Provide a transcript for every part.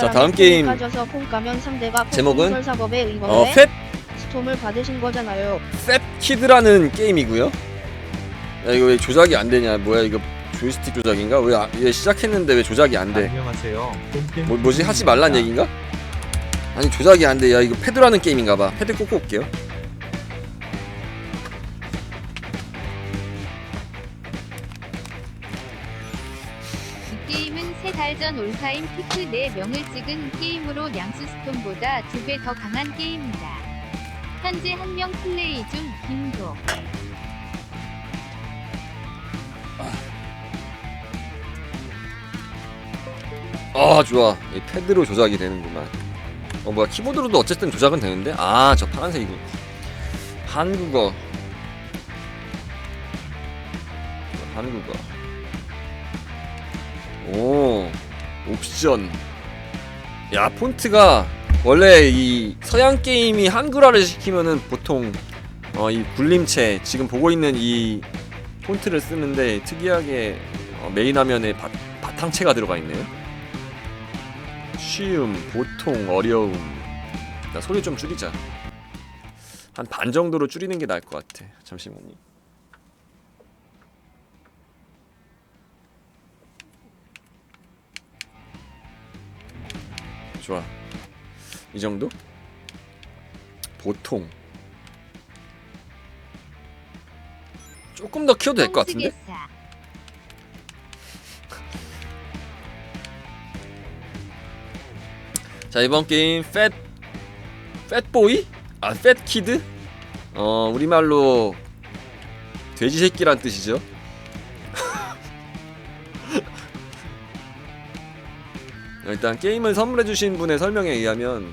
자, 다음 게임 제목은 어, 팻 스톰을 받으신 거잖아요. 팻키드라는 게임이고요. 야 이거 왜 조작이 안 되냐? 뭐야 이거 조이스틱 조작인가? 왜, 아- 왜 시작했는데 왜 조작이 안 돼? 안녕하세요. 뭐, 뭐지 하지 말란 얘긴가? 아니 조작이 안 돼. 야 이거 패드라는 게임인가 봐. 패드 꽂고 올게요. 전 올타임 피크 4명을 찍은 게임으로 냥스스톤보다 두배더 강한 게임이다. 현재 한 명 플레이 중 김도. 아 좋아. 이 패드로 조작이 되는구만. 어 뭐야 키보드로도 어쨌든 조작은 되는데? 아 저 파란색이군. 한국어. 한국어. 옵션. 야 폰트가 원래 이 서양 게임이 한글화를 시키면은 보통 어, 이 굴림체 지금 보고 있는 이 폰트를 쓰는데 특이하게 어, 메인 화면에 바, 바탕체가 들어가 있네요. 쉬움, 보통, 어려움. 나 소리 좀 줄이자. 한 반 정도로 줄이는 게 나을 것 같아. 잠시만요. 좋아. 이 정도? 보통. 조금 더 키워도 될 것 같은데? 자 이번 게임 팻 팻보이? 아 팻키드? 어 우리말로 돼지 새끼란 뜻이죠 일단 게임을 선물해주신 분의 설명에 의하면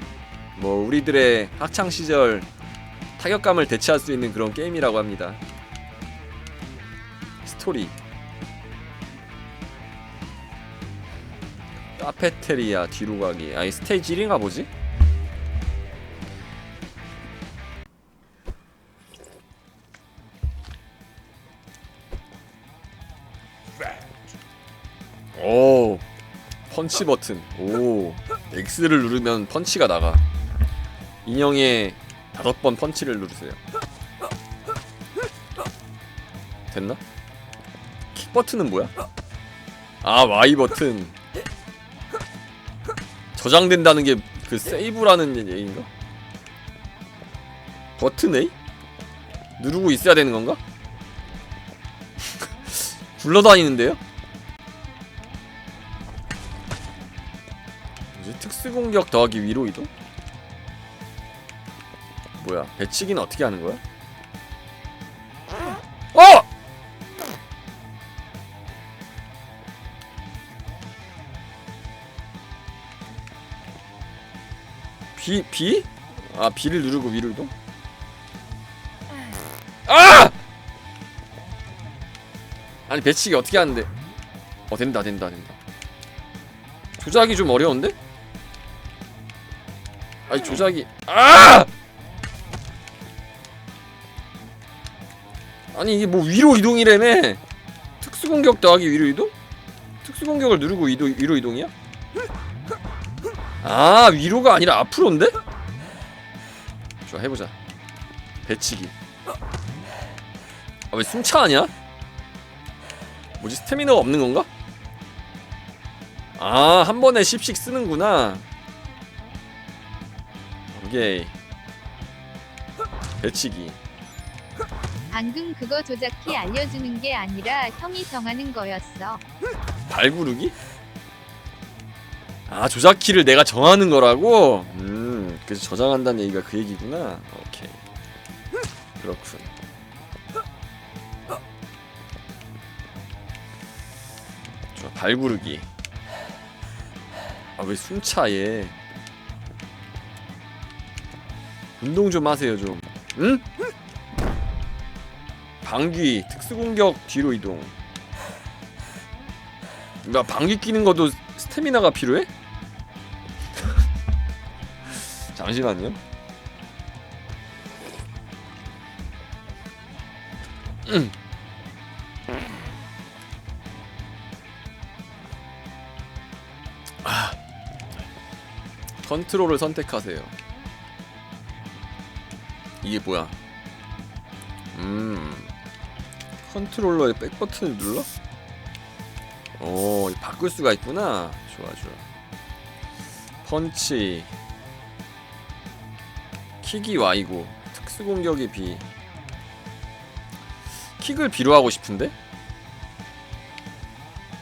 뭐 우리들의 학창 시절 타격감을 대체할 수 있는 그런 게임이라고 합니다. 스토리. 카페테리아 뒤로 가기. 아이 스테이지 1인가 보지? 오 펀치 버튼 오 X를 누르면 펀치가 나가 인형에 다섯 번 펀치를 누르세요 됐나? 킥 버튼은 뭐야? 아 Y 버튼 저장된다는 게 그 세이브라는 얘기인가? 버튼 A? 누르고 있어야 되는 건가? 굴러다니는데요? 특수 공격 더하기 위로 이동? 뭐야? 배치기는 어떻게 하는 거야? 어! B B? 아 B를 누르고 위로 이동? 아! 아니 배치기 어떻게 하는데? 어 된다 된다 된다. 조작이 좀 어려운데? 아니 조작이 아! 아니 이게 뭐 위로 이동이래매 특수 공격 더하기 위로 이동? 특수 공격을 누르고 이동 위로 이동이야? 아 위로가 아니라 앞으로인데? 좋아 해보자 배치기 아 왜 숨차 아니야? 뭐지 스태미너가 없는 건가? 아 한 번에 10씩 쓰는구나 오케이 배치기 방금 그거 조작키 알려주는 게 아니라 형이 정하는 거였어. 발구르기? 아 조작키를 내가 정하는 거라고? 음 그래서 저장한다는 얘기가 그 얘기구나 오케이 그렇군 좋아 발구르기 아 왜 숨차 얘 운동 좀 하세요 좀 응? 방귀 특수공격 뒤로 이동 나 방귀 끼는 것도 스태미나가 필요해? 잠시만요. 음. 아. 컨트롤을 선택하세요. 이게 뭐야? 음. 컨트롤러의 백 버튼을 눌러? 오, 바꿀 수가 있구나. 좋아, 좋아. 펀치. 킥이 Y고 특수 공격이 B. 킥을 B로 하고 싶은데?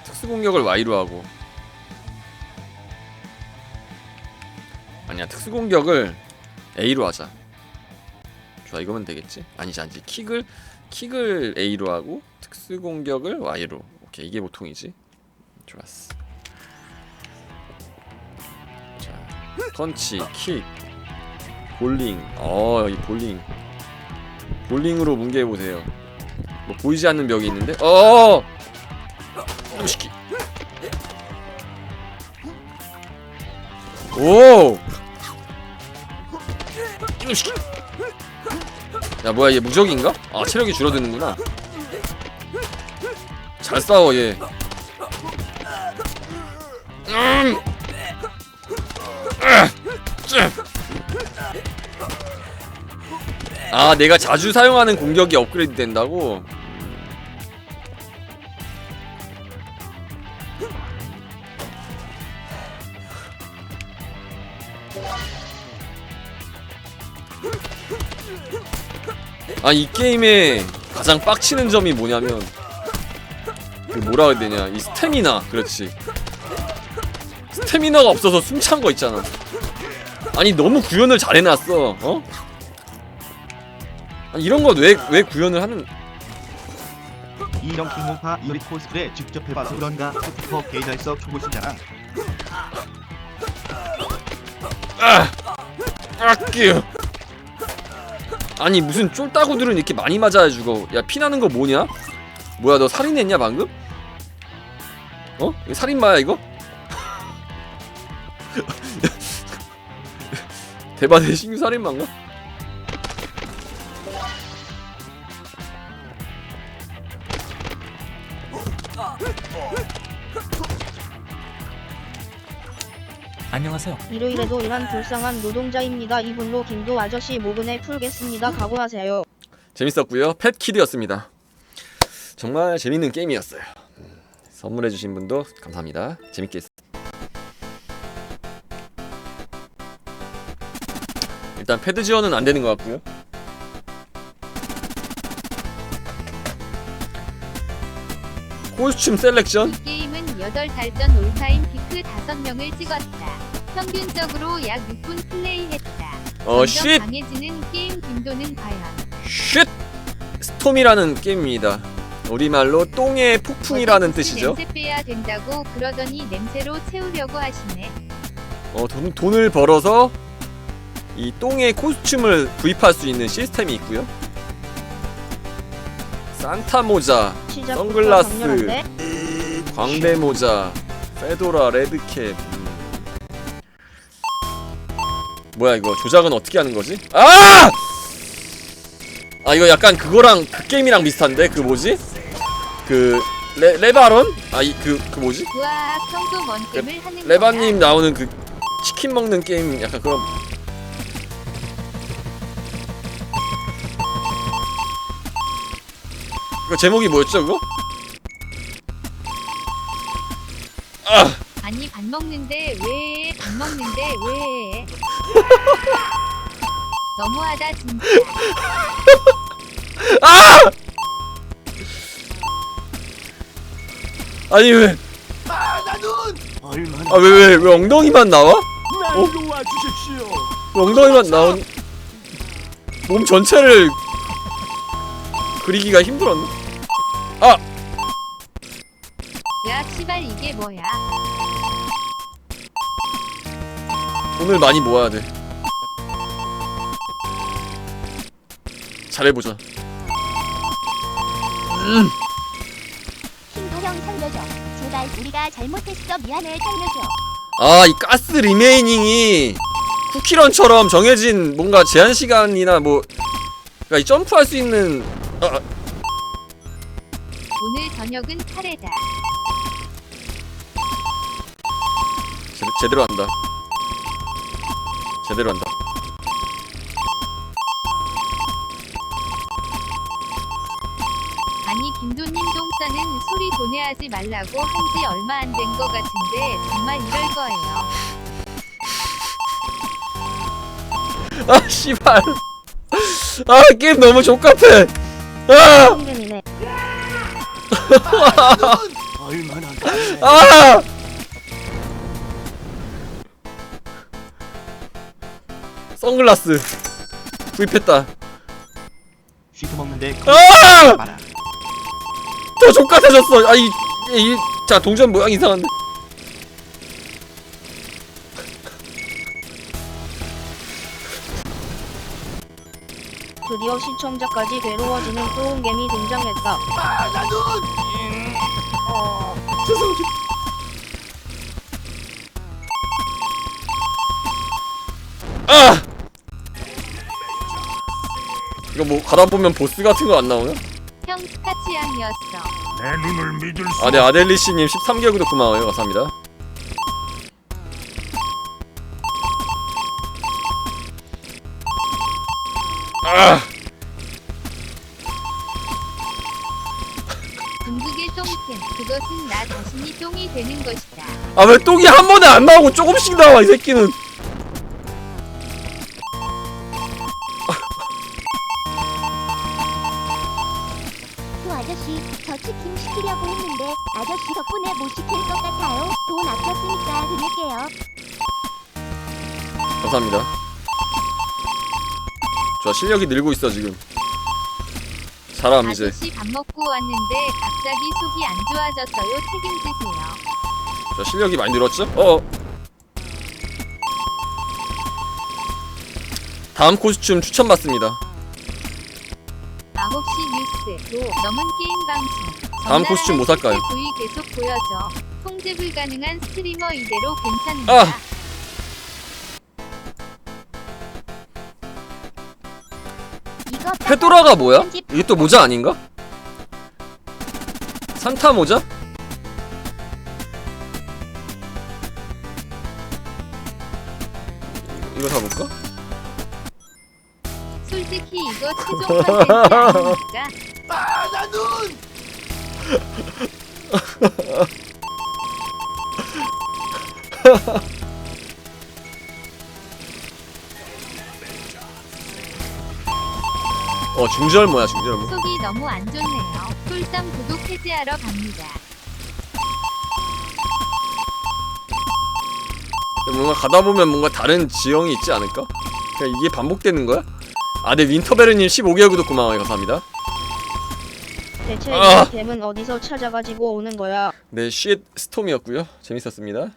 특수 공격을 Y로 하고. 아니야, 특수 공격을 A로 하자. 좋아, 이거면 되겠지? 아니지, 아니지. 킥을 킥을 A로 하고 특수 공격을 Y로. 오케이, 이게 보통이지. 좋았어. 자, 펀치, 킥, 볼링. 어, 이 볼링. 볼링으로 뭉개 보세요. 뭐 보이지 않는 벽이 있는데? 어! 이거 시키. 오! 이거 시키. 야 뭐야 얘 무적인가? 아 체력이 줄어드는구나. 잘 싸워 얘. 음! 아! 내가 자주 사용하는 공격이 업그레이드 된다고? 아 이 게임의 가장 빡치는 점이 뭐냐면 그 뭐라 해야 되냐 이 스태미나 그렇지. 스태미나가 없어서 숨찬 거 있잖아. 아니 너무 구현을 잘 해놨어 어? 아니 이런 건 왜 왜 구현을 하는 이형 킹호파 유리 코스프레 직접 해봐서 그런가? 스티커 개잘써 초보시잖아 아! 아끼 아니 무슨 쫄따구들은 이렇게 많이 맞아야 죽어 야 피나는 거 뭐냐? 뭐야 너 살인했냐 방금? 어? 이거 살인마야 이거? 대바대 신규 살인마인가? 안녕하세요. 일요일에도 일한 불쌍한 노동자입니다. 이분로 김도 아저씨 모근에 풀겠습니다. 각오하세요. 재밌었고요 펫키드였습니다 정말 재밌는 게임이었어요 음, 선물해주신 분도 감사합니다 재밌게 했... 일단 패드 지원은 안 되는 것 같고요 코스튬 셀렉션 이 게임은 8달 전 올타임 피크 5명을 찍었다. 평균적으로 약 6분 플레이했다. 어 점점 쉿! 강해지는 게임 빈도는 과연 쉿! 스톰이라는 게임입니다 우리말로 똥의 폭풍이라는 어제 뜻이죠 냄새 빼야 된다고 그러더니 냄새로 채우려고 하시네. 어, 돈, 돈을 벌어서 이 똥의 코스튬을 구입할 수 있는 시스템이 있고요. 산타 모자, 선글라스. 광대 모자, 페도라, 레드캡. 뭐야 이거 조작은 어떻게 하는 거지? 아! 아 이거 약간 그거랑 그 게임이랑 비슷한데 그 뭐지? 그 레, 레바론? 아이 그그 뭐지? 우와 평소 뭔 게임을 하는 레바님 나오는 그 치킨 먹는 게임 약간 그런 그 제목이 뭐였죠 그거? 아! 아니 밥 먹는데 왜? 밥 먹는데 왜? 너무하다 진짜. 아! 아니 왜? 얼마나 아 왜 왜 왜 엉덩이만 나와? 날 어? 도와주십시오 왜 엉덩이만 나온 몸 전체를 그리기가 힘들었네. 야 시발 이게 뭐야? 돈을 많이 모아야 돼. 잘해보자. 음. 신도형 살려줘. 제발 우리가 잘못했어 미안해 살려줘. 아, 이 가스 리메이닝이 쿠키런처럼 정해진 뭔가 제한 시간이나 뭐, 그러니까 이 점프할 수 있는 아, 아, 오늘 저녁은 카레다. 제, 제대로 한다. 제대로 한다. 도내하지 말라고 한 지 얼마 안된거 같은데 정말 이럴 거예요. 아 씨발. 아 게임 너무 족같아. 아! 성균이네. 얼마나 아! 선글라스 구입했다. 슈트 먹는데 아! 마라. 더 족같아졌어. 아이 이, 자 동전 모양 이상한데. 드디어 시청자까지 괴로워지는 소음개미 등장했다. 어, 죄송합니다. 아! 이거 뭐 가다 보면 보스 같은 거 안 나오나? 형 스카치양이었어. 아, 네 아델리 씨님 13개월 구독 고마워요. 감사합니다. 아! 중국의 똥템 그것은 나 자신이 똥이 되는 것이다. 아 왜 똥이 한 번에 안 나오고 조금씩 나와 이 새끼는. 아저씨 저 치킨 시키려고 했는데 아저씨 덕분에 못 시킬 것 같아요. 돈 아꼈으니까 드릴게요. 감사합니다. 좋아 실력이 늘고 있어 지금. 잘함 이제. 아저씨 밥 먹고 왔는데 갑자기 속이 안 좋아졌어요. 책임지세요. 자 실력이 많이 늘었죠? 어. 다음 코스튬 추천받습니다. 9시 뉴스로 넘은 게임 방송. 다음 코스튬 뭐 살까요? V 계속 보여줘. 통제 불가능한 스트리머 이대로 괜찮은가? 아! 이거 페도라가 뭐야? 이게 또 모자 아닌가? 산타 모자? 이거 사볼까? 솔직히 이거 최종 컨텐츠 아닙니까? 어 중절 뭐야 중절 뭐? 속이 너무 안 좋네요. 꿀쌈 구독 해지하러 갑니다. 뭔가 가다 보면 뭔가 다른 지형이 있지 않을까? 그냥 이게 반복되는 거야? 아, 네 윈터베르님 15개월 구독 고마워요 감사합니다. 대체 아. 이 뱀은 어디서 찾아가지고 오는 거야? 네, 쉿 스톰이었고요. 재밌었습니다.